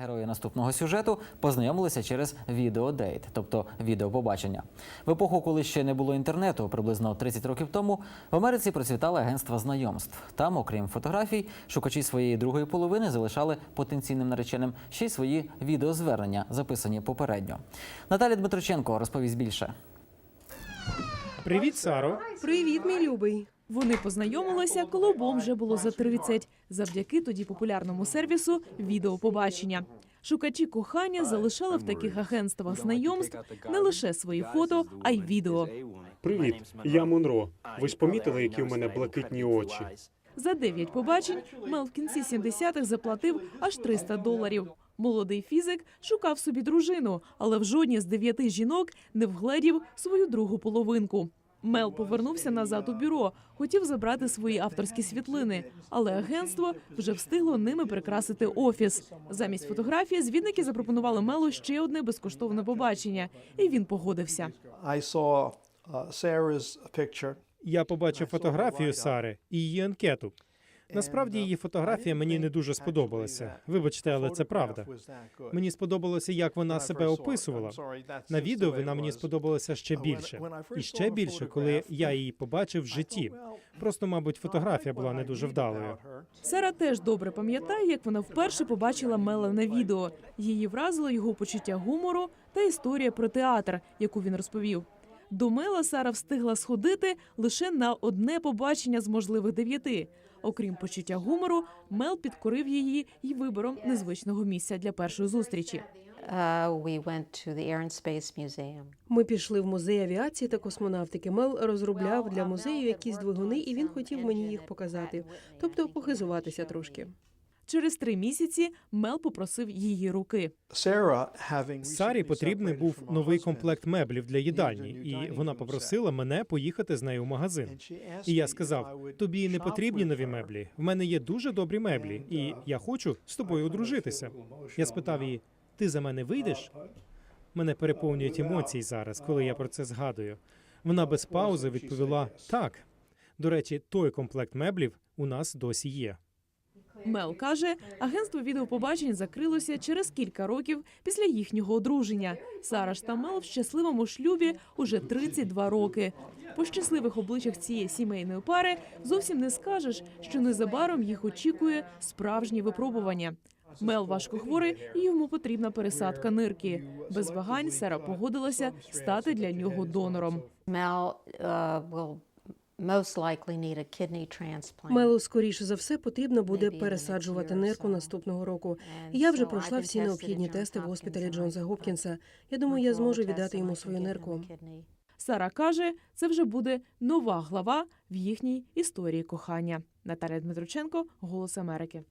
Герої наступного сюжету познайомилися через відеодейт, тобто відеопобачення. В епоху, коли ще не було інтернету, приблизно 30 років тому, в Америці процвітали агентства знайомств. Там, окрім фотографій, шукачі своєї другої половини залишали потенційним нареченим ще й свої відеозвернення, записані попередньо. Наталя Дмитроченко розповість більше. Привіт, Саро. Привіт, мій любий. Вони познайомилися, коли обом вже було за 30, завдяки тоді популярному сервісу відеопобачення. Шукачі кохання залишали в таких агентствах знайомств не лише свої фото, а й відео. Привіт, я Монро. Ви ж помітили, які у мене блакитні очі? За 9 побачень Мел в кінці 70-х заплатив аж 300 доларів. Молодий фізик шукав собі дружину, але в жодній з дев'яти жінок не вгледів свою другу половинку. Мел повернувся назад у бюро, хотів забрати свої авторські світлини, але агентство вже встигло ними прикрасити офіс. Замість фотографії звідники запропонували Мелу ще одне безкоштовне побачення, і він погодився. Uh, Я побачив фотографію Сари і її анкету. Насправді її фотографія мені не дуже сподобалася. Вибачте, але це правда. Мені сподобалося, як вона себе описувала. На відео вона мені сподобалася ще більше. І ще більше, коли я її побачив в житті. Просто, мабуть, фотографія була не дуже вдалою. Сара теж добре пам'ятає, як вона вперше побачила Мела на відео. Її вразило його почуття гумору та історія про театр, яку він розповів. До Мела Сара встигла сходити лише на одне побачення з можливих дев'яти. Окрім почуття гумору, Мел підкорив її й вибором незвичного місця для першої зустрічі. Uh. Ми пішли в музей авіації та космонавтики. Мел розробляв для музею якісь двигуни, і він хотів мені їх показати, тобто похизуватися трошки. Через три місяці Мел попросив її руки. Сарі потрібний був новий комплект меблів для їдальні, і вона попросила мене поїхати з нею в магазин. І я сказав: тобі не потрібні нові меблі. В мене є дуже добрі меблі, і я хочу з тобою одружитися. Я спитав її: ти за мене вийдеш? Мене переповнюють емоції зараз, коли я про це згадую. Вона без паузи відповіла так. До речі, той комплект меблів у нас досі є. Мел каже, агентство відеопобачень закрилося через кілька років після їхнього одруження. Сара ж та Мел в щасливому шлюбі уже 32 роки. По щасливих обличчях цієї сімейної пари зовсім не скажеш, що незабаром їх очікує справжнє випробування. Мел важко хворий, і йому потрібна пересадка нирки. Без вагань Сара погодилася стати для нього донором. Mel Мелу скоріше за все потрібно буде пересаджувати нирку наступного року. Я вже пройшла всі необхідні тести в госпіталі Джонса Гопкінса. Я думаю, я зможу віддати йому свою нирку. Сара каже, це вже буде нова глава в їхній історії кохання. Наталя Дмитриченко, Голос Америки.